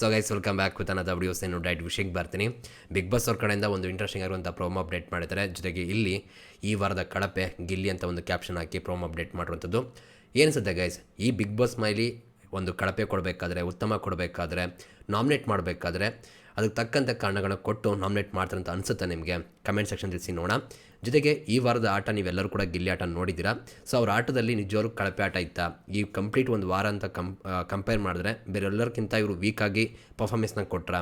So guys welcome back with ಅನ್ನದ videos ಏನು diet ವಿಷಯಕ್ಕೆ ಬರ್ತೀನಿ. ಬಿಗ್ ಬಾಸ್ ಅವ್ರ ಕಡೆಯಿಂದ ಒಂದು ಇಂಟ್ರೆಸ್ಟಿಂಗ್ ಆಗಿರುವಂಥ ಪ್ರೋಮೋ ಅಪ್ಡೇಟ್ ಮಾಡಿದ್ದಾರೆ. ಜೊತೆಗೆ ಇಲ್ಲಿ ಈ ವಾರದ ಕಳಪೆ, ಗಿಲ್ಲಿ ಅಂತ ಒಂದು ಕ್ಯಾಪ್ಷನ್ ಹಾಕಿ ಪ್ರೋಮೋ ಅಪ್ಡೇಟ್ ಮಾಡಿರುವಂಥದ್ದು. ಏನಿಸುತ್ತೆ ಗೈಸ್ ಈ ಬಿಗ್ ಬಾಸ್ ಮೈಲಿ ಒಂದು ಕಳಪೆ ಕೊಡಬೇಕಾದ್ರೆ, ಉತ್ತಮ ಕೊಡಬೇಕಾದ್ರೆ ನಾಮಿನೇಟ್ ಮಾಡಬೇಕಾದ್ರೆ ಅದಕ್ಕೆ ತಕ್ಕಂಥ ಕಾರಣಗಳನ್ನ ಕೊಟ್ಟು ನಾಮಿನೇಟ್ ಮಾಡ್ತಾರೆ ಅಂತ ಅನಿಸುತ್ತೆ ನಿಮಗೆ. ಕಮೆಂಟ್ ಸೆಕ್ಷನ್ ತಿಳಿಸಿ ನೋಡೋಣ ಜೊತೆಗೆ ಈ ವಾರದ ಆಟ ನೀವೆಲ್ಲರೂ ಕೂಡ ಗಿಲ್ಲಿ ಆಟ ನೋಡಿದ್ದೀರಾ? ಸೊ ಅವ್ರ ಆಟದಲ್ಲಿ ನಿಜವಾಗ್ಲೂ ಕಳಪೆ ಆಟ ಇತ್ತ? ಈ ಕಂಪ್ಲೀಟ್ ಒಂದು ವಾರ ಅಂತ ಕಂ ಕಂಪೇರ್ ಮಾಡಿದ್ರೆ ಬೇರೆಲ್ಲರಿಗಿಂತ ಇವರು ವೀಕಾಗಿ ಪರ್ಫಾರ್ಮೆನ್ಸ್ನ ಕೊಟ್ರ.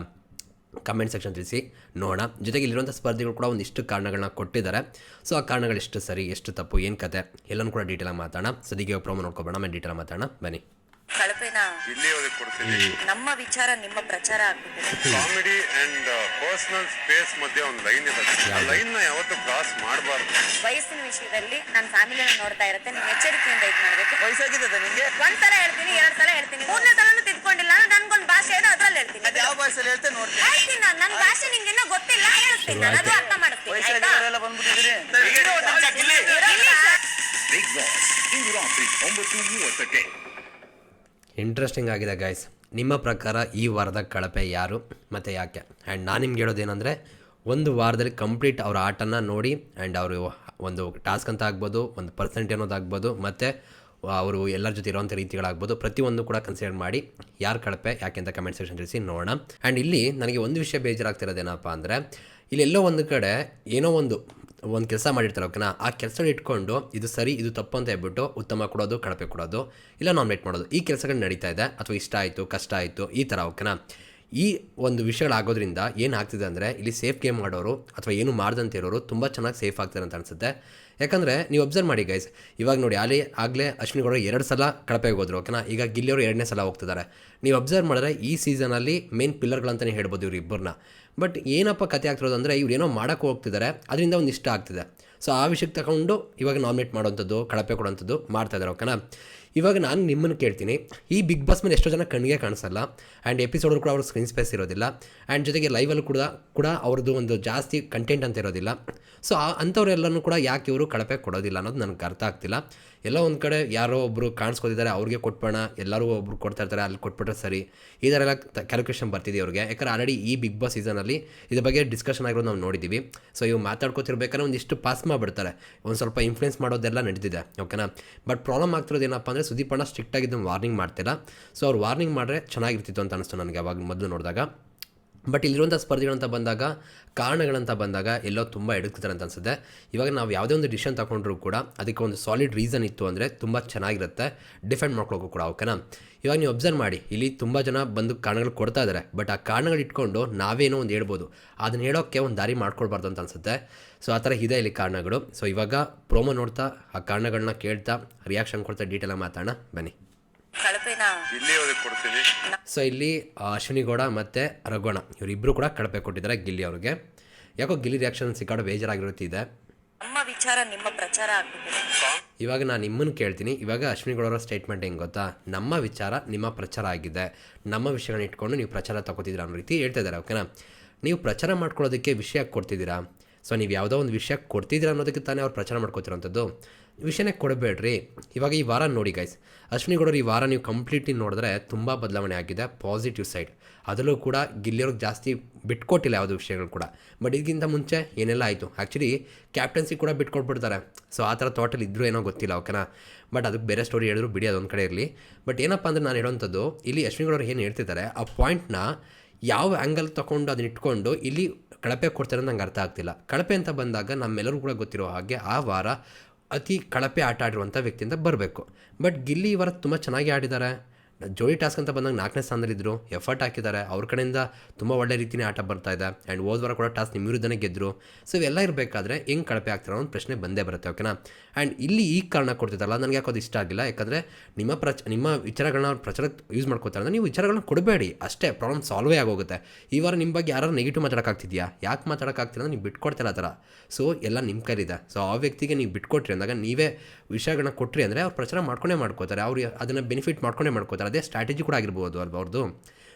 ಕಮೆಂಟ್ ಸೆಕ್ಷನ್ ತಿಳಿಸಿ ನೋಡೋಣ. ಜೊತೆಗೆ ಇಲ್ಲಿರುವಂಥ ಸ್ಪರ್ಧಿಗಳು ಕೂಡ ಒಂದಿಷ್ಟು ಕಾರಣಗಳನ್ನ ಕೊಟ್ಟಿದ್ದಾರೆ. ಸೊ ಆ ಕಾರಣಗಳು ಎಷ್ಟು ಸರಿ, ಎಷ್ಟು ತಪ್ಪು, ಏನು ಕತೆ? ಎಲ್ಲನೂ ಕೂಡ ಡೀಟೇಲಾಗಿ ಮಾತಾಡೋಣ. ಸದ್ಯಕ್ಕೆ ಪ್ರೋಮೋ ನೋಡ್ಕೊಬೇಡ ಮೇಲೆ ಡೀಟೇಲಾಗಿ ಮಾತಾಡೋಣ. ಬನ್ನಿ. ಕಳಪೆನ? ಇಲ್ಲಿಯವರೆಗೆ ಕೊಡ್ತೀನಿ. ನಮ್ಮ ವಿಚಾರ ನಿಮ್ಮ ಪ್ರಚಾರ ಆಗ್ಬಿಟ್ಟಿದೆ. ಕಾಮಿಡಿ ಅಂಡ್ ಪರ್ಸನಲ್ ಸ್ಪೇಸ್ ಮಧ್ಯೆ ಒಂದು ಲೈನ್ ಇರುತ್ತೆ ಆ ಲೈನ್ನ ಯಾವತ್ತೂ ಕ್ರಾಸ್ ಮಾಡಬಾರ್ದು. ವಯಸ್ಸಿನ ವಿಷಯದಲ್ಲಿ ನನ್ನ ಫ್ಯಾಮಿಲಿಯನ್ನು ನೋಡ್ತಾ ಇರುತ್ತೆ ನೀವು ಎಚ್ಚರಿಕೆಯಿಂದ ಇದು ಮಾಡ್ಬೇಕು. ವಯಸ್ಸಾಗಿದೆ ನಿಂಗೆ? ಒಂದ್ಸಲ ಹೇಳ್ತೀನಿ ಎರಡ್ ಸಲ ಹೇಳ್ತೀನಿ. ಮೂರನೇ ಸಲನು ತಿದ್ಕೊಂಡಿಲ್ಲ ನನ್ಗೊಂದು ಭಾಷೆ ಇದೆ ಅದ್ರಲ್ಲಿ ಹೇಳ್ತೀನಿ. ಅದು ಯಾವ ಭಾಷೆಲಿ ಹೇಳ್ತೆ ನೋಡ್ತೀನಿ. ಹೇಳ್ತೀನಿ ನಾನು ನನ್ನ ಭಾಷೆ ನಿಂಗೆ ಇನ್ನೂ ಗೊತ್ತಿಲ್ಲ ಹೇಳ್ತೀನಿ ನಾನು ಅದು ಅರ್ಥ ಮಾಡ್ತೀನಿ ಬಂದ್ಬಿಟ್ಟಿದ್ದೀರಿ ಇರಲ್ಲ. ಬಿಗ್ ಬಾಸ್ ಇಂದು ರಾತ್ರಿ ಒಂಬತ್ತು ಮೂವತ್ತಕ್ಕೆ ಇಂಟ್ರೆಸ್ಟಿಂಗ್ ಆಗಿದೆ ಗೈಸ್ ನಿಮ್ಮ ಪ್ರಕಾರ ಈ ವಾರದ ಕಳಪೆ ಯಾರು ಮತ್ತು ಯಾಕೆ? ಆ್ಯಂಡ್ ನಾನು ನಿಮ್ಗೆ ಹೇಳೋದೇನೆಂದರೆ ಒಂದು ವಾರದಲ್ಲಿ ಕಂಪ್ಲೀಟ್ ಅವರ ಆಟನ ನೋಡಿ ಆ್ಯಂಡ್ ಅವರು ಒಂದು ಟಾಸ್ಕ್ ಅಂತ ಆಗ್ಬೋದು, ಒಂದು ಪರ್ಸೆಂಟ್ ಅನ್ನೋದಾಗ್ಬೋದು ಮತ್ತು ಅವರು ಎಲ್ಲರ ಜೊತೆ ಇರುವಂಥ ರೀತಿಗಳಾಗ್ಬೋದು, ಪ್ರತಿಯೊಂದು ಕೂಡ ಕನ್ಸಿಡರ್ ಮಾಡಿ ಯಾರು ಕಳಪೆ, ಯಾಕೆ ಅಂತ ಕಮೆಂಟ್ ಸೆಕ್ಷನ್ ತಿಳಿಸಿ ನೋಡೋಣ. ಆ್ಯಂಡ್ ಇಲ್ಲಿ ನನಗೆ ಒಂದು ವಿಷಯ ಬೇಜಾರಾಗ್ತಿರೋದೇನಪ್ಪ ಅಂದರೆ ಇಲ್ಲೆಲ್ಲೋ ಒಂದು ಕಡೆ ಏನೋ ಒಂದು ಒಂದು ಕೆಲಸ ಮಾಡಿರ್ತಾರೆ ಓಕೆನಾ ಆ ಕೆಲಸ ಇಟ್ಕೊಂಡು ಇದು ಸರಿ, ಇದು ತಪ್ಪು ಅಂತ ಹೇಳ್ಬಿಟ್ಟು ಉತ್ತಮ ಕೊಡೋದು, ಕಳಪೆ ಕೊಡೋದು, ಇಲ್ಲ ನಾಮಿನೇಟ್ ಮಾಡೋದು, ಈ ಕೆಲಸಗಳು ನಡೀತಾ ಇದೆ, ಅಥವಾ ಇಷ್ಟ ಆಯಿತು, ಕಷ್ಟ ಆಯಿತು, ಈ ಥರ ಓಕೆನಾ ಈ ಒಂದು ವಿಷಯಗಳಾಗೋದ್ರಿಂದ ಏನು ಆಗ್ತಿದೆ ಅಂದರೆ ಇಲ್ಲಿ ಸೇಫ್ ಗೇಮ್ ಮಾಡೋರು ಅಥವಾ ಏನು ಮಾಡ್ದಂತ ಇರೋರು ತುಂಬ ಚೆನ್ನಾಗಿ ಸೇಫ್ ಆಗ್ತಾರೆ ಅಂತ ಅನಿಸುತ್ತೆ. ಯಾಕಂದರೆ ನೀವು ಅಬ್ಸರ್ವ್ ಮಾಡಿ ಗೈಸ್ ಇವಾಗ ನೋಡಿ ಅಲ್ಲಿ ಆಗಲೇ ಅಶ್ವಿನಿ ಗೌಡ ಎರಡು ಸಲ ಕಳಪೆಗೆ ಹೋದ್ರು ಓಕೆನಾ ಈಗ ಗಿಲ್ಲಿಯವರು ಎರಡನೇ ಸಲ ಹೋಗ್ತಿದ್ದಾರೆ. ನೀವು ಅಬ್ಸರ್ವ್ ಮಾಡಿದ್ರೆ ಈ ಸೀಸನಲ್ಲಿ ಮೇನ್ ಪಿಲ್ಲರ್ಗಳಂತಲೇ ಹೇಳ್ಬೋದು ಇವ್ರು ಇಬ್ಬರನ್ನ ಬಟ್ ಏನಪ್ಪ ಕತೆ ಆಗ್ತಿರೋದು ಅಂದರೆ ಇವ್ರು ಏನೋ ಮಾಡೋಕ್ಕೆ ಹೋಗ್ತಿದ್ದಾರೆ, ಅದರಿಂದ ಒಂದು ಇಷ್ಟ ಆಗ್ತಿದೆ. ಸೊ ಆ ವಿಷಯಕ್ಕೆ ತಗೊಂಡು ಇವಾಗ ನಾಮಿನೇಟ್ ಮಾಡೋವಂಥದ್ದು, ಕಳಪೆ ಕೊಡೋವಂಥದ್ದು ಮಾಡ್ತಾಯಿದ್ದಾರೆ ಓಕೆನಾ ಇವಾಗ ನಾನು ನಿಮ್ಮನ್ನು ಕೇಳ್ತೀನಿ, ಈ ಬಿಗ್ ಬಾಸ್ ಮೇಲೆ ಎಷ್ಟೋ ಜನ ಕಣ್ಣಿಗೆ ಕಾಣಿಸಲ್ಲ ಆ್ಯಂಡ್ ಎಪಿಸೋಡ್ ಕೂಡ ಅವ್ರ ಸ್ಕ್ರೀನ್ ಸ್ಪೇಸ್ ಇರೋದಿಲ್ಲ ಆ್ಯಂಡ್ ಜೊತೆಗೆ ಲೈವಲ್ಲಿ ಕೂಡ ಕೂಡ ಅವ್ರದ್ದು ಒಂದು ಜಾಸ್ತಿ ಕಂಟೆಂಟ್ ಅಂತ ಇರೋದಿಲ್ಲ. ಸೊ ಅಂಥವ್ರೆಲ್ಲನೂ ಕೂಡ ಯಾಕೆ ಇವರು ಕಳಪೆ ಕೊಡೋದಿಲ್ಲ ಅನ್ನೋದು ನನಗೆ ಅರ್ಥ ಆಗ್ತಿಲ್ಲ. ಎಲ್ಲ ಒಂದು ಕಡೆ ಯಾರೋ ಒಬ್ಬರು ಕಾಣಿಸ್ಕೋತಿದ್ದಾರೆ, ಅವ್ರಿಗೆ ಕೊಟ್ಬೋಣ ಎಲ್ಲರೂ ಒಬ್ರು ಕೊಡ್ತಾ ಇರ್ತಾರೆ, ಅಲ್ಲಿ ಕೊಟ್ಬಿಟ್ರೆ ಸರಿ. ಈ ಥರ ಎಲ್ಲ ಕ್ಯಾಲ್ಕುಲೇಷನ್ ಬರ್ತಿದೆ ಅವ್ರಿಗೆ ಯಾಕಂದ್ರೆ ಆಲ್ರೆಡಿ ಈ ಬಿಗ್ ಬಾಸ್ ಸೀಸನಲ್ಲಿ ಇದ್ರ ಬಗ್ಗೆ ಡಿಸ್ಕಷನ್ ಆಗಿರೋದು ನಾವು ನೋಡಿದ್ದೀವಿ ಸೊ ಇವು ಮಾತಾಡ್ಕೋತಿರ್ಬೇಕಾದ್ರೆ ಒಂದಿಷ್ಟು ಪಾಸ್ ಮಾಡಿಬಿಡ್ತಾರೆ. ಒಂದು ಸ್ವಲ್ಪ ಇನ್ಫ್ಲುಯೆನ್ಸ್ ಮಾಡೋದೆಲ್ಲ ನಡೀತಿದೆ ಓಕೆನಾ ಬಟ್ ಪ್ರಾಬ್ಲಮ್ ಆಗ್ತಿರೋದು ಏನಪ್ಪ ಅಂದರೆ ಸುದೀಪ್ ಅಣ್ಣ ಸ್ಟ್ರಿಕ್ಟಾಗಿ ವಾರ್ನಿಂಗ್ ಮಾಡ್ತಿಲ್ಲ. ಸೊ ಅವ್ರು ವಾರ್ನಿಂಗ್ ಮಾಡಿದ್ರೆ ಚೆನ್ನಾಗಿರ್ತಿತ್ತು ಅಂತ ಅನಿಸ್ತು ನನಗೆ ಅವಾಗ ಮೊದಲು ನೋಡಿದಾಗ. ಬಟ್ ಇಲ್ಲಿರುವಂಥ ಸ್ಪರ್ಧೆಗಳಂತ ಬಂದಾಗ, ಕಾರಣಗಳಂತ ಬಂದಾಗ ಎಲ್ಲೋ ತುಂಬ ಎಡುಕ್ತಾರೆ ಅಂತ ಅನ್ಸುತ್ತೆ. ಇವಾಗ ನಾವು ಯಾವುದೇ ಒಂದು ಡಿಸಿಷನ್ ತಗೊಂಡ್ರೂ ಕೂಡ ಅದಕ್ಕೆ ಒಂದು ಸಾಲಿಡ್ ರೀಸನ್ ಇತ್ತು ಅಂದರೆ ತುಂಬ ಚೆನ್ನಾಗಿರುತ್ತೆ. ಡಿಫೆಂಡ್ ಮಾಡ್ಕೊಳಕ್ಕೂ ಕೂಡ ಓಕೆನಾ ಇವಾಗ ನೀವು ಅಬ್ಸರ್ವ್ ಮಾಡಿ, ಇಲ್ಲಿ ತುಂಬ ಜನ ಬಂದು ಕಾರಣಗಳು ಕೊಡ್ತಾ ಇದ್ದಾರೆ ಬಟ್ ಆ ಕಾರಣಗಳು ಇಟ್ಕೊಂಡು ನಾವೇನೋ ಒಂದು ಹೇಳ್ಬೋದು. ಅದನ್ನ ಹೇಳೋಕ್ಕೆ ಒಂದು ದಾರಿ ಮಾಡ್ಕೊಳ್ಬಾರ್ದು ಅಂತ ಅನ್ಸುತ್ತೆ. ಸೊ ಆ ಥರ ಇದೆ ಇಲ್ಲಿ ಕಾರಣಗಳು. ಸೊ ಇವಾಗ ಪ್ರೋಮೋ ನೋಡ್ತಾ, ಆ ಕಾರಣಗಳನ್ನ ಕೇಳ್ತಾ ರಿಯಾಕ್ಷನ್ ಕೊಡ್ತಾ ಡೀಟೇಲಾಗಿ ಮಾತಾಡೋಣ. ಬನ್ನಿ. ಸೊ ಇಲ್ಲಿ ಅಶ್ವಿನಿಗೌಡ ಅಶ್ವಿನಿ ಗೌಡ ಮತ್ತು ರಘುವಣ ಇವರಿಬ್ಬರು ಕೂಡ ಕಳಪೆ ಕೊಟ್ಟಿದ್ದಾರೆ ಗಿಲ್ಲಿ ಅವ್ರಿಗೆ. ಯಾಕೋ ಗಿಲ್ಲಿ ರಿಯಾಕ್ಷನ್ ಸಿಕ್ಕಾಡೋ ಬೇಜಾರಾಗಿರುತ್ತಿದೆ. ನಮ್ಮ ವಿಚಾರ ನಿಮ್ಮ ಪ್ರಚಾರ ಆಗ್ಬಿಟ್ಟಿದೆ. ಇವಾಗ ನಾನು ನಿಮ್ಮನ್ನು ಕೇಳ್ತೀನಿ. ಇವಾಗ ಅಶ್ವಿನಿ ಗೌಡರ ಸ್ಟೇಟ್ಮೆಂಟ್ ಹೆಂಗೆ ಗೊತ್ತಾ? ನಮ್ಮ ವಿಚಾರ ನಿಮ್ಮ ಪ್ರಚಾರ ಆಗಿದೆ. ನಮ್ಮ ವಿಷಯಗಳನ್ನ ಇಟ್ಕೊಂಡು ನೀವು ಪ್ರಚಾರ ತಗೋತಿದ್ದೀರಾ ಅನ್ನೋ ರೀತಿ ಹೇಳ್ತಾ ಇದ್ದಾರೆ ಓಕೆನಾ ನೀವು ಪ್ರಚಾರ ಮಾಡ್ಕೊಳ್ಳೋದಕ್ಕೆ ವಿಷಯ ಕೊಡ್ತಿದ್ದೀರಾ? ಸೊ ನೀವು ಯಾವುದೋ ಒಂದು ವಿಷಯ ಕೊಡ್ತಿದ್ದೀರಾ ಅನ್ನೋದಕ್ಕೆ ತಾನೇ ಅವ್ರು ಪ್ರಚಾರ ಮಾಡ್ಕೋತಿರೋಂಥದ್ದು. ವಿಷಯನೇ ಕೊಡಬೇಡ್ರಿ. ಇವಾಗ ಈ ವಾರ ನೋಡಿ ಗೈಸ್ ಅಶ್ವಿನಿ ಗೌಡರು ಈ ವಾರ ನೀವು ಕಂಪ್ಲೀಟ್ಲಿ ನೋಡಿದ್ರೆ ತುಂಬ ಬದಲಾವಣೆ ಆಗಿದೆ ಪಾಸಿಟಿವ್ ಸೈಡ್ ಅದರಲ್ಲೂ ಕೂಡ ಗಿಲ್ಲಿಯವ್ರಿಗೆ ಜಾಸ್ತಿ ಬಿಟ್ಕೊಟ್ಟಿಲ್ಲ ಯಾವುದೋ ವಿಷಯಗಳು ಕೂಡ. ಬಟ್ ಇದಕ್ಕಿಂತ ಮುಂಚೆ ಏನೆಲ್ಲ ಆಯಿತು? ಆ್ಯಕ್ಚುಲಿ ಕ್ಯಾಪ್ಟನ್ಸಿ ಕೂಡ ಬಿಟ್ಕೊಟ್ಬಿಡ್ತಾರೆ. ಸೊ ಆ ಥರ ಥಾಟಲ್ಲಿ ಇದ್ದರೂ ಏನೋ ಗೊತ್ತಿಲ್ಲ ಓಕೆನಾ ಬಟ್ ಅದಕ್ಕೆ ಬೇರೆ ಸ್ಟೋರಿ ಹೇಳಿದ್ರು, ಬಿಡಿ ಅದೊಂದು ಕಡೆ ಇರಲಿ. ಬಟ್ ಏನಪ್ಪ ಅಂದ್ರೆ ನಾನು ಹೇಳೋವಂಥದ್ದು, ಇಲ್ಲಿ ಅಶ್ವಿನಿ ಗೌಡರು ಏನು ಹೇಳ್ತಿದ್ದಾರೆ, ಆ ಪಾಯಿಂಟ್ನ ಯಾವ ಆ್ಯಂಗಲ್ ತೊಗೊಂಡು ಅದನ್ನ ಇಟ್ಕೊಂಡು ಇಲ್ಲಿ ಕಳಪೆ ಕೊಡ್ತಾರೆ ಅಂತ ನಂಗೆ ಅರ್ಥ ಆಗ್ತಿಲ್ಲ. ಕಳಪೆ ಅಂತ ಬಂದಾಗ ನಮ್ಮೆಲ್ಲರೂ ಕೂಡ ಗೊತ್ತಿರೋ ಹಾಗೆ ಆ ವಾರ ಅತಿ ಕಳಪೆ ಆಟ ಆಡಿರುವಂಥ ವ್ಯಕ್ತಿಯಿಂದ ಬರಬೇಕು. ಬಟ್ ಗಿಲ್ಲಿ ಇವರ ತುಂಬ ಚೆನ್ನಾಗಿ ಆಡಿದ್ದಾರೆ. ಜೋಡಿ ಟಾಸ್ಕ್ ಅಂತ ಬಂದಾಗ ನಾಲ್ಕನೇ ಸ್ಥಾನದಲ್ಲಿದ್ದರು ಎಫರ್ಟ್ ಹಾಕಿದ್ದಾರೆ. ಅವ್ರ ಕಡೆಯಿಂದ ತುಂಬ ಒಳ್ಳೆ ರೀತಿಯೇ ಆಟ ಬರ್ತಾ ಇದೆ. ಆ್ಯಂಡ್ ಹೋದ ವಾರ ಕೂಡ ಟಾಸ್ಕ್ ನಿಮ್ಮ ವಿರುದ್ಧನೇ ಗೆದ್ದರು ಸೊ ಇವೆಲ್ಲ ಇರಬೇಕಾದ್ರೆ ಹೆಂಗೆ ಕಳಪೆ ಆಗ್ತಾರೋ ಒಂದು ಪ್ರಶ್ನೆ ಬಂದೇ ಬರುತ್ತೆ ಓಕೆನಾ ಆ್ಯಂಡ್ ಇಲ್ಲಿ ಈ ಕಾರಣ ಕೊಡ್ತಿದ್ದಲ್ಲ ನನಗೆ ಯಾಕೋದು ಇಷ್ಟ ಆಗಿಲ್ಲ. ಯಾಕಂದರೆ ನಿಮ್ಮ ಪ್ರಚ, ನಿಮ್ಮ ವಿಚಾರಗಳನ್ನ ಅವ್ರು ಪ್ರಚಾರಕ್ಕೆ ಯೂಸ್ ಮಾಡ್ಕೋತಾರೆ ಅಂದರೆ ನೀವು ವಿಚಾರಗಳನ್ನ ಕೊಡಬೇಡಿ. ಅಷ್ಟೇ ಪ್ರಾಬ್ಲಮ್ ಸಾಲ್ವೇ ಆಗೋಗುತ್ತೆ. ಈ ವಾರ ನಿಮ್ಮ ಬಗ್ಗೆ ಯಾರು ನೆಗೆಟಿವ್ ಮಾತಾಡೋಕ್ಕಾಗ್ತಿದ್ಯಾ ಯಾಕೆ ಮಾತಾಡೋಕ್ಕಾಗ್ತಿಲ್ಲ ನೀವು ಬಿಟ್ಕೊಡ್ತಿಲ್ಲ ಆ ಥರ. ಸೊ ಎಲ್ಲ ನಿಮ್ಮ ಕೈಲಿದೆ. ಸೊ ಆ ವ್ಯಕ್ತಿಗೆ ನೀವು ಬಿಟ್ಕೊಟ್ರಿ ಅಂದಾಗ ನೀವೇ ವಿಷಯಗಳನ್ನ ಕೊಟ್ರಿ ಅಂದರೆ ಅವ್ರು ಪ್ರಚಾರ ಮಾಡ್ಕೊಂಡೇ ಮಾಡ್ಕೋತಾರೆ. ಅವ್ರು ಅದನ್ನು ಬೆನಿಫಿಟ್ ಮಾಡ್ಕೊಂಡೇ ಮಾಡ್ಕೋತಾರೆ. ಅದೇ ಸ್ಟ್ರಾಟಜಿ ಕೂಡ ಆಗಿರ್ಬೋದು ಅಲ್ವಾ ಅವ್ರದ್ದು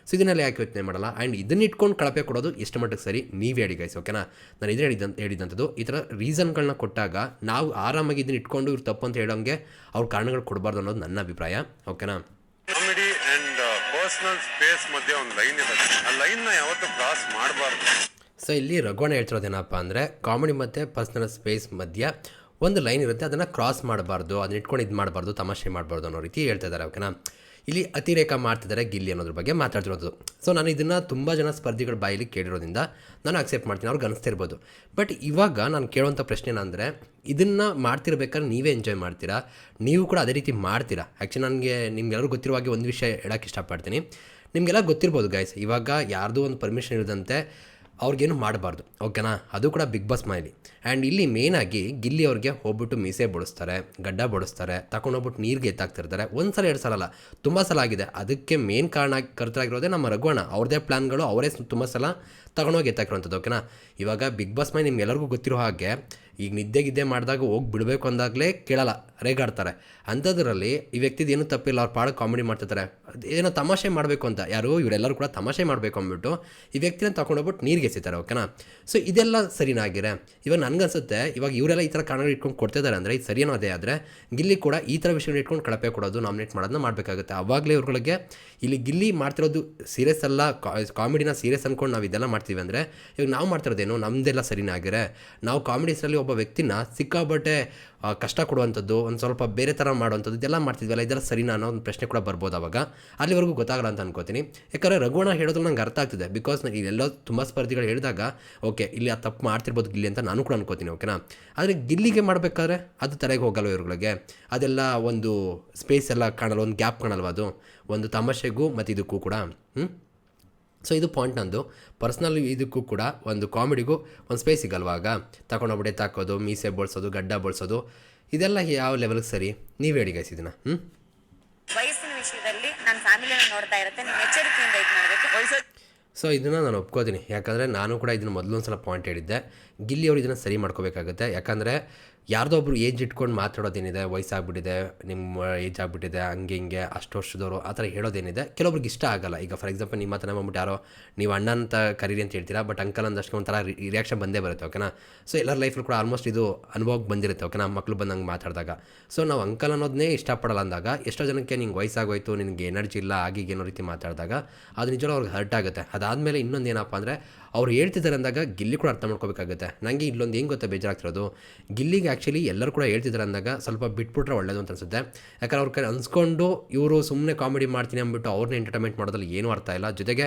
ಸೊ ಇದನ್ನೆಲ್ಲ ಯಾಕೆ ಯೋಚನೆ ಮಾಡಲ್ಲ? ಆ್ಯಂಡ್ ಇದನ್ನ ಇಟ್ಕೊಂಡು ಕಳಪೆ ಕೊಡೋದು ಎಷ್ಟು ಮಟ್ಟಕ್ಕೆ ಸರಿ ನೀವು ಹೇಳಿ ಗೈಸ್ ಓಕೆನಾ ನಾನು ಇದನ್ನ ಹೇಳಿದಂತ ಹೇಳಿದಂಥದ್ದು ಈ ಥರ ರೀಸನ್ಗಳನ್ನ ಕೊಟ್ಟಾಗ ನಾವು ಆರಾಮಾಗಿ ಇದನ್ನ ಇಟ್ಕೊಂಡು ಇವ್ರು ತಪ್ಪು ಅಂತ ಹೇಳೋಂಗೆ ಅವ್ರ ಕಾರಣಗಳು ಕೊಡಬಾರ್ದು ಅನ್ನೋದು ನನ್ನ ಅಭಿಪ್ರಾಯ ಓಕೆನಾ ಕಾಮಿಡಿ ಆ್ಯಂಡ್ ಪರ್ಸ್ನಲ್ ಸ್ಪೇಸ್ ಮಧ್ಯೆ ಒಂದು ಲೈನ್ ಇರುತ್ತೆ ಆ ಲೈನ್ನ ಯಾವತ್ತೂ ಕ್ರಾಸ್ ಮಾಡಬಾರ್ದು. ಸೊ ಇಲ್ಲಿ ರಘುವಣ ಹೇಳ್ತಿರೋದೇನಪ್ಪ ಅಂದರೆ ಕಾಮಿಡಿ ಮತ್ತು ಪರ್ಸ್ನಲ್ ಸ್ಪೇಸ್ ಮಧ್ಯ ಒಂದು ಲೈನ್ ಇರುತ್ತೆ ಅದನ್ನು ಕ್ರಾಸ್ ಮಾಡಬಾರ್ದು ಅದನ್ನ ಇಟ್ಕೊಂಡು ಇದು ಮಾಡಬಾರ್ದು ತಮಾಷೆ ಮಾಡಬಾರ್ದು ಅನ್ನೋ ರೀತಿ ಹೇಳ್ತಾ ಇದ್ದಾರೆ ಓಕೆನಾ ಇಲ್ಲಿ ಅತಿರೇಕ ಮಾಡ್ತಿದ್ದಾರೆ ಗಿಲ್ಲಿ ಅನ್ನೋದ್ರ ಬಗ್ಗೆ ಮಾತಾಡ್ತಿರೋದು. ಸೊ ನಾನು ಇದನ್ನು ತುಂಬ ಜನ ಸ್ಪರ್ಧಿಗಳ ಬಾಯಲ್ಲಿ ಕೇಳಿರೋದ್ರಿಂದ ನಾನು ಅಕ್ಸೆಪ್ಟ್ ಮಾಡ್ತೀನಿ. ಅವ್ರಿಗೆ ಅನಿಸ್ತಿರ್ಬೋದು ಬಟ್ ಇವಾಗ ನಾನು ಕೇಳುವಂಥ ಪ್ರಶ್ನೆ ಏನಂದರೆ, ಇದನ್ನು ಮಾಡ್ತಿರ್ಬೇಕಾದ್ರೆ ನೀವೇ ಎಂಜಾಯ್ ಮಾಡ್ತೀರಾ? ನೀವು ಕೂಡ ಅದೇ ರೀತಿ ಮಾಡ್ತೀರಾ? ಆ್ಯಕ್ಚುಲಿ ನನಗೆ ನಿಮ್ಗೆಲ್ಲರೂ ಗೊತ್ತಿರುವ ಹಾಗೆ ಒಂದು ವಿಷಯ ಹೇಳೋಕ್ಕೆ ಇಷ್ಟಪಡ್ತೀನಿ. ನಿಮಗೆಲ್ಲ ಗೊತ್ತಿರ್ಬೋದು ಗೈಸ್ ಇವಾಗ ಯಾರ್ದೂ ಒಂದು ಪರ್ಮಿಷನ್ ಇರದಂತೆ ಅವ್ರಿಗೇನು ಮಾಡಬಾರ್ದು, ಓಕೆನಾ? ಅದು ಕೂಡ ಬಿಗ್ ಬಾಸ್ ಮನೇಲಿ ಆ್ಯಂಡ್ ಇಲ್ಲಿ ಮೇಯ್ನಾಗಿ ಗಿಲ್ಲಿ ಅವ್ರಿಗೆ ಹೋಗ್ಬಿಟ್ಟು ಮೀಸೆ ಬಡಿಸ್ತಾರೆ, ಗಡ್ಡ ಬಡಿಸ್ತಾರೆ ತಗೊಂಡೋಗ್ಬಿಟ್ಟು ನೀರಿಗೆ ಎತ್ತಾಕ್ತಿರ್ತಾರೆ. ಒಂದು ಸಲ, ಎರಡು ಸಲ ಅಲ್ಲ, ತುಂಬ ಸಲ ಆಗಿದೆ. ಅದಕ್ಕೆ ಮೇನ್ ಕಾರಣ ಕರ್ತರಾಗಿರೋದೇ ನಮ್ಮ ರಘುವಣ ಅವ್ರದೇ ಪ್ಲ್ಯಾನ್ಗಳು ಅವರೇ ತುಂಬ ಸಲ ತಗೊಂಡೋಗಿ ಎತ್ತಾಕಿರುವಂಥದ್ದು, ಓಕೆನಾ? ಇವಾಗ ಬಿಗ್ ಬಾಸ್ ಮೈ ನಿಮ್ಗೆಲ್ಲರಿಗೂ ಗೊತ್ತಿರೋ ಹಾಗೆ ಈಗ ನಿದ್ದೆ ಗಿದ್ದೆ ಮಾಡಿದಾಗ ಹೋಗಿ ಬಿಡಬೇಕು ಅಂದಾಗಲೇ ಕೇಳಲ್ಲ, ರೇಗಾಡ್ತಾರೆ. ಅಂಥದ್ರಲ್ಲಿ ಈ ವ್ಯಕ್ತಿದು ಏನೂ ತಪ್ಪಿಲ್ಲ, ಅವ್ರು ಪಾಡಕ್ಕೆ ಕಾಮಿಡಿ ಮಾಡ್ತಿರ್ತಾರೆ. ಏನೋ ತಮಾಷೆ ಮಾಡಬೇಕು ಅಂತ. ಯಾರು ಇವರೆಲ್ಲರೂ ಕೂಡ ತಮಾಷೆ ಮಾಡಬೇಕು ಅಂದ್ಬಿಟ್ಟು ಈ ವ್ಯಕ್ತಿನ ತಗೊಂಡೋಗ್ಬಿಟ್ಟು ನೀರಿಗೆ ಎಸಿತಾರೆ, ಓಕೆನಾ? ಸೊ ಇದೆಲ್ಲ ಸರಿನಾಗಿರೆ ಇವಾಗ ನನಗನ್ಸುತ್ತೆ, ಇವಾಗ ಇವರೆಲ್ಲ ಈ ಥರ ಕಾರಣಗಳು ಇಟ್ಕೊಂಡು ಕೊಡ್ತಿದ್ದಾರೆ ಅಂದರೆ ಇದು ಸರಿಯೇನೋ ಅದೇ ಆದರೆ ಗಿಲ್ಲಿ ಕೂಡ ಈ ಥರ ವಿಷಯಗಳನ್ನ ಇಟ್ಕೊಂಡು ಕಳಪೆ ಕೊಡೋದು ನಾಮಿನೇಟ್ ಮಾಡೋದನ್ನ ಮಾಡಬೇಕಾಗುತ್ತೆ. ಆವಾಗಲೇ ಇವ್ರುಗಳಿಗೆ ಇಲ್ಲಿ ಗಿಲ್ಲಿ ಮಾಡ್ತಿರೋದು ಸೀರಿಯಸ್ ಅಲ್ಲ ಕಾಮಿಡಿನ ಸೀರಿಯಸ್ ಅಂದ್ಕೊಂಡು ನಾವು ಇದೆಲ್ಲ ಮಾಡ್ತೀವಿ ಅಂದರೆ ಇವಾಗ ನಾವು ಮಾಡ್ತಿರೋದೇನು? ನಮ್ಮದೆಲ್ಲ ಸರಿನಾಗಿರೆ ನಾವು ಕಾಮಿಡೀಸಲ್ಲಿ ಒಬ್ಬ ವ್ಯಕ್ತಿನ ಸಿಕ್ಕಾಬಟ್ಟೆ ಕಷ್ಟ ಕೊಡುವಂಥದ್ದು, ಒಂದು ಸ್ವಲ್ಪ ಬೇರೆ ಥರ ಮಾಡುವಂಥದ್ದು, ಇದೆಲ್ಲ ಮಾಡ್ತಿದ್ವಲ್ಲ, ಇದೆಲ್ಲ ಸರಿನಾ ಅನ್ನೋ ಒಂದು ಪ್ರಶ್ನೆ ಕೂಡ ಬರ್ಬೋದು ಅವಾಗ. ಅಲ್ಲಿವರೆಗೂ ಗೊತ್ತಾಗಲ್ಲ ಅಂತ ಅನ್ಕೋತೀನಿ. ಯಾಕಂದರೆ ರಘುವಣ ಹೇಳೋದ್ರಲ್ಲಿ ನಂಗೆ ಅರ್ಥ ಆಗ್ತಿದೆ. ಬಿಕಾಸ್ ಇಲ್ಲೆಲ್ಲೋ ತುಂಬ ಸ್ಪರ್ಧಿಗಳು ಹೇಳಿದಾಗ ಓಕೆ ಇಲ್ಲಿ ಆ ತಪ್ಪು ಮಾಡ್ತಿರ್ಬೋದು ಗಿಲ್ಲಿ ಅಂತ ನಾನು ಕೂಡ ಅನ್ಕೋತೀನಿ ಓಕೆನಾ ಆದರೆ ಗಿಲ್ಲಿಗೆ ಮಾಡಬೇಕಾದ್ರೆ ಅದು ತಲೆಗೆ ಹೋಗಲ್ಲ ಇವ್ರುಗಳಿಗೆ. ಅದೆಲ್ಲ ಒಂದು ಸ್ಪೇಸ್ ಎಲ್ಲ ಕಾಣಲ್ಲ, ಒಂದು ಗ್ಯಾಪ್ ಕಾಣಲ್ವ ಅದು? ಒಂದು ತಮಾಷೆಗೂ ಮತ್ತು ಇದಕ್ಕೂ ಕೂಡ ಹ್ಞೂ ಸೊ ಇದು ಪಾಯಿಂಟ್ ನಂದು. ಪರ್ಸ್ನಲ್ ಇದಕ್ಕೂ ಕೂಡ ಒಂದು ಕಾಮಿಡಿಗೂ ಒಂದು ಸ್ಪೇಸ್ ಸಿಗಲ್ವಾಗ. ತಗೊಂಡೋಗ್ಬಿಡೆ ತಾಕೋದು, ಮೀಸೆ ಬಳಸೋದು, ಗಡ್ಡ ಬಳಸೋದು. ಇದೆಲ್ಲ ಯಾವ ಲೆವೆಲ್ಗೆ ಸರಿ? ನೀವು ಹೇಳಿ ಗೈಸ್ ಹ್ಞೂ ವಯಸ್ಸಿನ ವಿಷಯದಲ್ಲಿ ನನ್ನ ಫ್ಯಾಮಿಲಿನ ನೋಡ್ತಾ ಇರುತ್ತೆ. ನೀವು ವಯಸ್ಸಾಗಿ ಸೊ ಇದನ್ನು ನಾನು ಒಪ್ಕೋತೀನಿ. ಯಾಕಂದರೆ ನಾನು ಕೂಡ ಇದನ್ನು ಮೊದಲೊಂದು ಸಲ ಪಾಯಿಂಟ್ ಹೇಳಿದ್ದೆ. ಗಿಲ್ಲಿ ಅವರು ಇದನ್ನು ಸರಿ ಮಾಡ್ಕೋಬೇಕಾಗುತ್ತೆ. ಯಾಕಂದರೆ ಯಾರ್ದೋ ಒಬ್ರು ಏಜ್ ಇಟ್ಕೊಂಡು ಮಾತಾಡೋದೇನಿದೆ, ವಯಸ್ಸಾಗ್ಬಿಟ್ಟಿದೆ ನಿಮ್ಮ ಏಜ್ ಆಗಿಬಿಟ್ಟಿದೆ, ಹಂಗೆ ಹಿಂಗೆ, ಅಷ್ಟು ವರ್ಷದವರು ಆ ಥರ ಹೇಳೋದೇನಿದೆ. ಕೆಲವೊಬ್ರಿಗೆ ಇಷ್ಟ ಆಗಲ್ಲ. ಈಗ ಫಾರ್ ಎಕ್ಸಾಂಪಲ್ ನಿಮ್ಮ ಹತ್ರ ಬಂದ್ಬಿಟ್ಟು ಯಾರೋ, ನೀವು ಅಣ್ಣ ಅಂತ ಕರೀರಿ ಅಂತ ಹೇಳ್ತೀರಾ ಬಟ್ ಅಂಕಲ್ ಅಂದಷ್ಟು ಒಂಥರ ರಿಯಾಕ್ಷನ್ ಬಂದೇ ಬರುತ್ತೆ ಓಕೆನಾ ಸೊ ಎಲ್ಲರ ಲೈಫಲ್ಲಿ ಕೂಡ ಆಲ್ಮೋಸ್ಟ್ ಇದು ಅನುಭವಕ್ಕೆ ಬಂದಿರುತ್ತೆ ಓಕೆನಾ ಮಕ್ಕಳು ಬಂದಂಗೆ ಮಾತಾಡಿದಾಗ. ಸೊ ನಾವು ಅಂಕಲ್ ಅನ್ನೋದನ್ನೇ ಇಷ್ಟಪಡಲ್ಲ ಅಂದಾಗ, ಎಷ್ಟೋ ಜನಕ್ಕೆ ನಿಂಗೆ ವಯಸ್ಸಾಗೋಯ್ತು, ನಿನಗೆ ಎನರ್ಜಿ ಇಲ್ಲ ಆಗಿಗೆ ಏನೋ ರೀತಿ ಮಾತಾಡಿದಾಗ, ಅದು ನಿಜವೂ ಅವ್ರಿಗೆ ಹರ್ಟ್ ಆಗುತ್ತೆ. ಅದಾದಮೇಲೆ ಇನ್ನೊಂದು ಏನಪ್ಪ ಅಂದರೆ, ಅವ್ರು ಹೇಳ್ತಿದ್ದಾರೆ ಅಂದಾಗ ಗಿಲ್ಲಿ ಕೂಡ ಅರ್ಥ ಮಾಡ್ಕೋಬೇಕಾಗುತ್ತೆ. ನನಗೆ ಇಲ್ಲೊಂದು ಏನು ಗೊತ್ತಾ ಬೇಜಾರಾಗ್ತಿರೋದು? ಗಿಲ್ಲಿಗೆ ಆ್ಯಕ್ಚುಲಿ ಎಲ್ಲರೂ ಕೂಡ ಹೇಳ್ತಿದ್ದಾರೆ ಅಂದಾಗ ಸ್ವಲ್ಪ ಬಿಟ್ಬಿಟ್ರೆ ಒಳ್ಳೇದು ಅಂತ ಅನ್ಸುತ್ತೆ. ಯಾಕಂದ್ರೆ ಅವ್ರ ಕೈ ಅನ್ಸ್ಕೊಂಡು ಇವರು ಸುಮ್ಮನೆ ಕಾಮಿಡಿ ಮಾಡ್ತೀನಿ ಅಂದ್ಬಿಟ್ಟು ಅವ್ರನ್ನ ಎಂಟರ್ಟೈನ್ಮೆಂಟ್ ಮಾಡೋದ್ರಲ್ಲಿ ಏನೂ ಅರ್ಥ ಇಲ್ಲ. ಜೊತೆಗೆ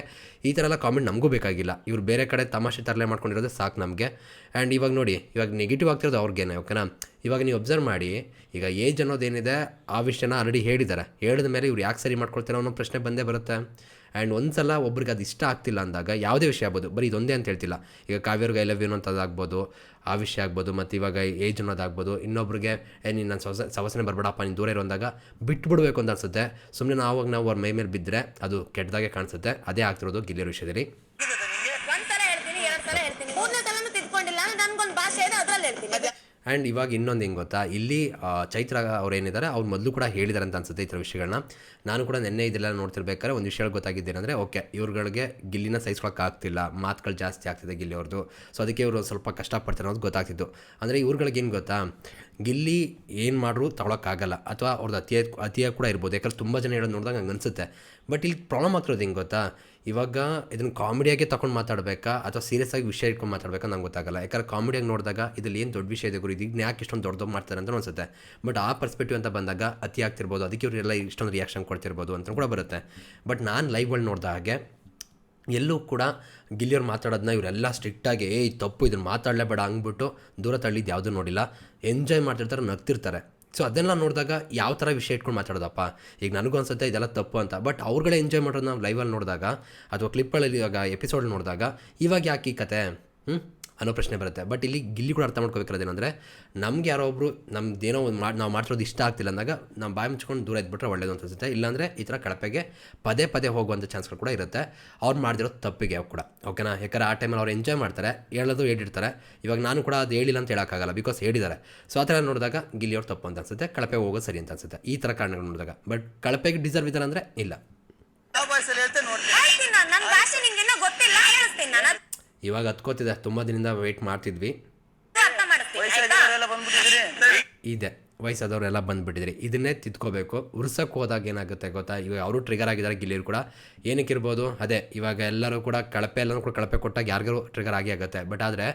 ಈ ಥರ ಎಲ್ಲ ಕಾಮೆಂಟ್ ನಮಗೂ ಬೇಕಾಗಿಲ್ಲ. ಇವ್ರು ಬೇರೆ ಕಡೆ ತಮಾಷೆ ತರಲೆ ಮಾಡ್ಕೊಂಡಿರೋದು ಸಾಕು ನಮಗೆ. ಆ್ಯಂಡ್ ಇವಾಗ ನೋಡಿ, ಇವಾಗ ನೆಗೆಟಿವ್ ಆಗ್ತಿರೋದು ಅವ್ರಿಗೇನೆ ಓಕೆನಾ ಇವಾಗ ನೀವು ಅಬ್ಸರ್ವ್ ಮಾಡಿ, ಈಗ ಏಜ್ ಅನ್ನೋದೇನಿದೆ, ಆ ವಿಷಯನ ಆಲ್ರೆಡಿ ಹೇಳಿದ್ದಾರೆ ಹೇಳಿದ ಮೇಲೆ ಇವ್ರು ಯಾಕೆ ಸರಿ ಮಾಡ್ಕೊಳ್ತಾರೆ ಅನ್ನೋ ಪ್ರಶ್ನೆ ಬಂದೇ ಬರುತ್ತೆ. ಆ್ಯಂಡ್ ಒಂದು ಸಲ ಒಬ್ರಿಗೆ ಅದು ಇಷ್ಟ ಆಗ್ತಿಲ್ಲ ಅಂದಾಗ ಯಾವುದೇ ವಿಷಯ ಆಗ್ಬೋದು. ಬರೀ ಇದೊಂದೇ ಅಂತ ಹೇಳ್ತಿಲ್ಲ. ಈಗ ಕಾವ್ಯರ್ಗೆ ಐ ಲವ್ ಯು ಅನ್ನೋಂಥದ್ದಾಗ್ಬೋದು ಆ ವಿಷಯ ಆಗ್ಬೋದು, ಮತ್ತು ಇವಾಗ ಏಜ್ ಅನ್ನೋದಾಗ್ಬೋದು ಇನ್ನೊಬ್ರಿಗೆ, ಏ, ನೀನು ನನ್ನ ಸವಸ, ಸವಸನೆ ಬರಬೇಡಪ್ಪ, ನೀನು ದೂರ ಇರೋಂದಾಗ ಬಿಟ್ಬಿಡ್ಬೇಕು ಅಂತ ಅನ್ಸುತ್ತೆ. ಸುಮ್ಮನೆ ನಾವಾಗ ನಾವು ಅವ್ರ ಮೈ ಮೇಲೆ ಬಿದ್ದರೆ ಅದು ಕೆಟ್ಟದಾಗೆ ಕಾಣಿಸುತ್ತೆ. ಅದೇ ಆಗ್ತಿರೋದು ಗಿಲ್ಲಿಯರ ವಿಷಯದಲ್ಲಿ ನಿಮಗೆ ಒಂದ್ಸಲ ಹೇಳ್ತೀನಿ ಎರಡ್ ಸಲ ಹೇಳ್ತೀನಿ ಮೂರನೇ ಸಲನೂ ತಿದ್ಕೊಂಡಿಲ್ಲ ಅಂದ್ರೆ ನನ್ಗೊಂದು ಭಾಷೆ ಇದೆ ಅದ್ರಲ್ಲಿ ಹೇಳ್ತೀನಿ ಆ್ಯಂಡ್ ಇವಾಗ ಇನ್ನೊಂದು ಹೆಂಗೆ ಗೊತ್ತಾ? ಇಲ್ಲಿ ಚೈತ್ರ ಅವ್ರು ಏನಿದ್ದಾರೆ ಅವ್ರು ಮೊದಲು ಕೂಡ ಹೇಳಿದ್ದಾರೆ ಅಂತ ಅನ್ಸುತ್ತೆ ಈ ಥರ ವಿಷಯಗಳನ್ನ ನಾನು ಕೂಡ ನಿನ್ನೆ ಇದೆಲ್ಲ ನೋಡ್ತಿರ್ಬೇಕಾದ್ರೆ ಒಂದು ವಿಷಯ ಗೊತ್ತಾಗಿದ್ದೇನೆಂದರೆ, ಓಕೆ, ಇವ್ರುಗಳಿಗೆ ಗಿಲ್ಲಿನ ಸಹಿಸ್ಕೊಳಕ್ಕೆ ಆಗ್ತಿಲ್ಲ, ಮಾತುಗಳು ಜಾಸ್ತಿ ಆಗ್ತಿದೆ ಗಿಲ್ಲಿ ಅವ್ರದ್ದು ಸೊ ಅದಕ್ಕೆ ಇವರು ಸ್ವಲ್ಪ ಕಷ್ಟಪಡ್ತಾರೆ ಅನ್ನೋದು ಗೊತ್ತಾಗ್ತಿತ್ತು. ಅಂದರೆ ಇವ್ರುಗಳಿಗೆ ಏನು ಗೊತ್ತಾ? ಗಿಲ್ಲಿ ಏನು ಮಾಡ್ರು ತಗೊಳಕ್ಕಾಗಲ್ಲ. ಅಥವಾ ಅವ್ರದ್ದು ಅತಿಯ ಅತಿಯಾಗಿ ಕೂಡ ಇರ್ಬೋದು. ಯಾಕಂದ್ರೆ ತುಂಬ ಜನ ಹೇಳೋದು ನೋಡಿದಾಗ ಹಂಗೆ ಅನಿಸುತ್ತೆ. ಬಟ್ ಇಲ್ಲಿ ಪ್ರಾಬ್ಲಮ್ ಆಗ್ತಿರೋದು ಹೆಂಗೆ ಗೊತ್ತಾ? ಇವಾಗ ಇದನ್ನು ಕಾಮಿಡಿಯಾಗೆ ತಗೊಂಡು ಮಾತಾಡಬೇಕಾ? ಅಥವಾ ಸೀರಿಯಸ್ ಆಗಿ ವಿಷಯ ಇಟ್ಕೊಂಡು ಮಾತಾಡಬೇಕಾ? ನಂಗೆ ಗೊತ್ತಾಗಲ್ಲ. ಯಾಕಂದ್ರೆ ಕಾಮಿಡಿಯಾಗಿ ನೋಡಿದಾಗ ಇದರಲ್ಲಿ ಏನು ದೊಡ್ಡ ವಿಷಯ ಇದೆ ಗುರು? ಇದೀಗ ಯಾಕೆ ಇಷ್ಟೊಂದು ದೊಡ್ಡದು ಮಾಡ್ತಾರೆ ಅಂತ ಅನ್ಸುತ್ತೆ. ಬಟ್ ಆ ಪರ್ಸ್ಪೆಕ್ಟಿವ್ ಅಂತ ಬಂದಾಗ ಅತಿ ಆಗ್ತಿರ್ಬೋದು. ಅದಕ್ಕೆ ಇವರೆಲ್ಲ ಇಷ್ಟೊಂದು ರಿಯಾಕ್ಷನ್ ಕೊಡ್ತಿರ್ಬೋದು ಅಂತ ಕೂಡ ಬರುತ್ತೆ. ಬಟ್ ನಾನು ಲೈವ್ಗಳು ನೋಡಿದ ಹಾಗೆ ಎಲ್ಲೂ ಕೂಡ ಗಿಲ್ಲಿಯವ್ರು ಮಾತಾಡೋದನ್ನ ಇವರೆಲ್ಲ ಸ್ಟ್ರಿಕ್ಟಾಗಿ, ಏಯ್, ತಪ್ಪು ಇದನ್ನು ಮಾತಾಡಲೇಬೇಡ ಅಂದ್ಬಿಟ್ಟು ದೂರ ತಳ್ಳಿದ್ದು ಯಾವುದೂ ನೋಡಿಲ್ಲ. ಎಂಜಾಯ್ ಮಾಡ್ತಿರ್ತಾರೆ, ನಗ್ತಿರ್ತಾರೆ. ಸೊ, ಅದನ್ನೆಲ್ಲ ನೋಡಿದಾಗ ಯಾವ ಥರ ವಿಷಯ ಇಟ್ಕೊಂಡು ಮಾತಾಡೋದಪ್ಪ? ಈಗ ನನಗೂ ಅನ್ಸುತ್ತೆ ಇದೆಲ್ಲ ತಪ್ಪು ಅಂತ. ಬಟ್ ಅವ್ರುಗಳೇ ಎಂಜಾಯ್ ಮಾಡೋದು ನಾವು ಲೈವಲ್ಲಿ ನೋಡಿದಾಗ ಅಥವಾ ಕ್ಲಿಪ್ಗಳಲ್ಲಿ ಇವಾಗ ಎಪಿಸೋಡ್ ನೋಡಿದಾಗ ಇವಾಗ ಯಾಕೆ ಈ ಕತೆ? ಹ್ಞೂ ಅನ್ನೋ ಪ್ರಶ್ನೆ ಬರುತ್ತೆ. ಬಟ್ ಇಲ್ಲಿ ಗಿಲ್ಲಿ ಕೂಡ ಅರ್ಥ ಮಾಡ್ಕೋಬೇಕಿರೋದೇನೆಂದರೆ ನಮ್ಗೆ ಯಾರೋ ಒಬ್ಬರು ನಮ್ದೇನೋ ಒಂದು ಮಾಡಿ ನಾವು ಮಾಡ್ತಿರೋದು ಇಷ್ಟ ಆಗ್ತಿಲ್ಲ ಅಂದಾಗ ನಾವು ಬಾಯಿ ಮುಚ್ಕೊಂಡು ದೂರ ಇದ್ಬಿಟ್ರೆ ಒಳ್ಳೇದು ಅಂತ ಅನ್ಸುತ್ತೆ. ಇಲ್ಲಾಂದರೆ ಈ ಥರ ಕಳಪೆಗೆ ಪದೇ ಪದೇ ಹೋಗುವಂಥ ಚಾನ್ಸ್ಗಳು ಕೂಡ ಇರುತ್ತೆ. ಅವ್ರು ಮಾಡಿದಿರೋ ತಪ್ಪಿಗೆ ಅವು ಕೂಡ. ಓಕೆನಾ? ಯಾಕಂದ್ರೆ ಆ ಟೈಮಲ್ಲಿ ಅವ್ರು ಎಂಜಾಯ್ ಮಾಡ್ತಾರೆ ಹೇಳೋದು ಹೇಳಿರ್ತಾರೆ. ಇವಾಗ ನಾನು ಕೂಡ ಅದು ಹೇಳಿಲ್ಲ ಅಂತ ಹೇಳೋಕ್ಕಾಗಲ್ಲ ಬಿಕಾಸ್ ಹೇಳಿದ್ದಾರೆ. ಸೊ ಆ ಥರ ನೋಡಿದಾಗ ಗಿಲ್ಲಿ ಅವ್ರು ತಪ್ಪು ಅಂತ ಅನ್ಸುತ್ತೆ ಕಳಪೆ ಹೋಗೋದು ಸರಿ ಅಂತ ಅನ್ಸುತ್ತೆ. ಈ ಥರ ಕಾರಣಗಳು ನೋಡಿದಾಗ. ಬಟ್ ಕಳಪೆಗೆ ಡಿಸರ್ವ್ ಇದ್ದಾರೆ ಅಂದರೆ ಇಲ್ಲ ಇವಾಗ ಹತ್ಕೋತಿದೆ ತುಂಬ ದಿನದಿಂದ ವೇಟ್ ಮಾಡ್ತಿದ್ವಿ. ಇದೆ, ವಯಸ್ಸಾದವರೆಲ್ಲ ಬಂದುಬಿಟ್ಟಿದ್ರಿ. ಇದನ್ನೇ ತಿದ್ಕೋಬೇಕು. ಉರ್ಸಕ್ಕೆ ಹೋದಾಗ ಏನಾಗುತ್ತೆ ಗೊತ್ತಾ? ಇವಾಗ ಅವರು ಟ್ರಿಗರ್ ಆಗಿದ್ದಾರೆ, ಗಿಲ್ಲಿರು ಕೂಡ. ಏನಕ್ಕೆ ಇರ್ಬೋದು ಅದೇ, ಇವಾಗ ಎಲ್ಲರೂ ಕೂಡ ಕಳಪೆ, ಎಲ್ಲರೂ ಕೂಡ ಕಳಪೆ ಕೊಟ್ಟಾಗ ಯಾರಿಗೂ ಟ್ರಿಗರ್ ಆಗಿ ಆಗುತ್ತೆ. ಬಟ್ ಆದರೆ,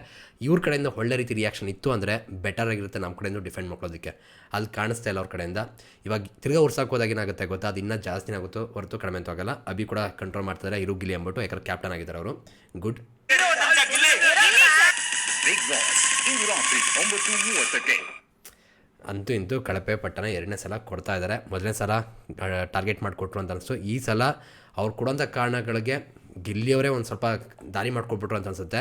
ಇವ್ರ ಕಡೆಯಿಂದ ಒಳ್ಳೆ ರೀತಿ ರಿಯಾಕ್ಷನ್ ಇತ್ತು ಅಂದರೆ ಬೆಟರ್ ಆಗಿರುತ್ತೆ ನಮ್ಮ ಕಡೆಯಿಂದ ಡಿಫೆಂಡ್ ಮಾಡ್ಕೊಳ್ಳೋದಕ್ಕೆ. ಅಲ್ಲಿ ಕಾಣಿಸ್ತಾ ಇಲ್ಲ ಅವ್ರ ಕಡೆಯಿಂದ. ಇವಾಗ ತಿರ್ಗಾ ಉರ್ಸಕ್ಕೆ ಹೋದಾಗ ಏನಾಗುತ್ತೆ ಗೊತ್ತಾ? ಅದು ಇನ್ನೂ ಜಾಸ್ತಿ ಆಗುತ್ತೋ ಹೊರತು ಕಡಿಮೆ ಅಂತ ಆಗಲ್ಲ. ಅಭಿ ಕೂಡ ಕಂಟ್ರೋಲ್ ಮಾಡ್ತಾರೆ ಇರು ಗಿಲಿ ಅಂದ್ಬಿಟ್ಟು, ಯಾಕಂದ್ರೆ ಕ್ಯಾಪ್ಟನ್ ಆಗಿದ್ದಾರೆ ಅವರು. ಗುಡ್ ಅಂತೂ ಇಂತೂ ಕಳಪೆ ಪಟ್ಟಣ ಎರಡನೇ ಸಲ ಕೊಡ್ತಾ ಇದ್ದಾರೆ. ಮೊದಲನೇ ಸಲ ಟಾರ್ಗೆಟ್ ಮಾಡಿಕೊಟ್ರು ಅಂತ ಅನಿಸ್ತು. ಈ ಸಲ ಅವ್ರು ಕೊಡೋಂಥ ಕಾರಣಗಳಿಗೆ ಗಿಲ್ಲಿಯವರೇ ಒಂದು ಸ್ವಲ್ಪ ದಾರಿ ಮಾಡ್ಕೊಟ್ಬಿಟ್ರು ಅಂತ ಅನಿಸುತ್ತೆ.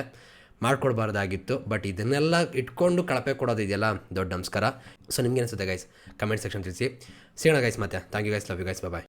ಮಾಡ್ಕೊಡ್ಬಾರ್ದಾಗಿತ್ತು. ಬಟ್ ಇದನ್ನೆಲ್ಲ ಇಟ್ಕೊಂಡು ಕಳಪೆ ಕೊಡೋದು ಇದೆಯಲ್ಲ? ದೊಡ್ಡ ನಮಸ್ಕಾರ. ಸೊ ನಿಮ್ಗೆ ಅನಿಸುತ್ತೆ ಗೈಸ್ ಕಮೆಂಟ್ ಸೆಕ್ಷನ್ ತಿಳಿಸಿ. ಸಿಗೋಣ ಗೈಸ್ ಮತ್ತೆ. Thank you guys love you guys bye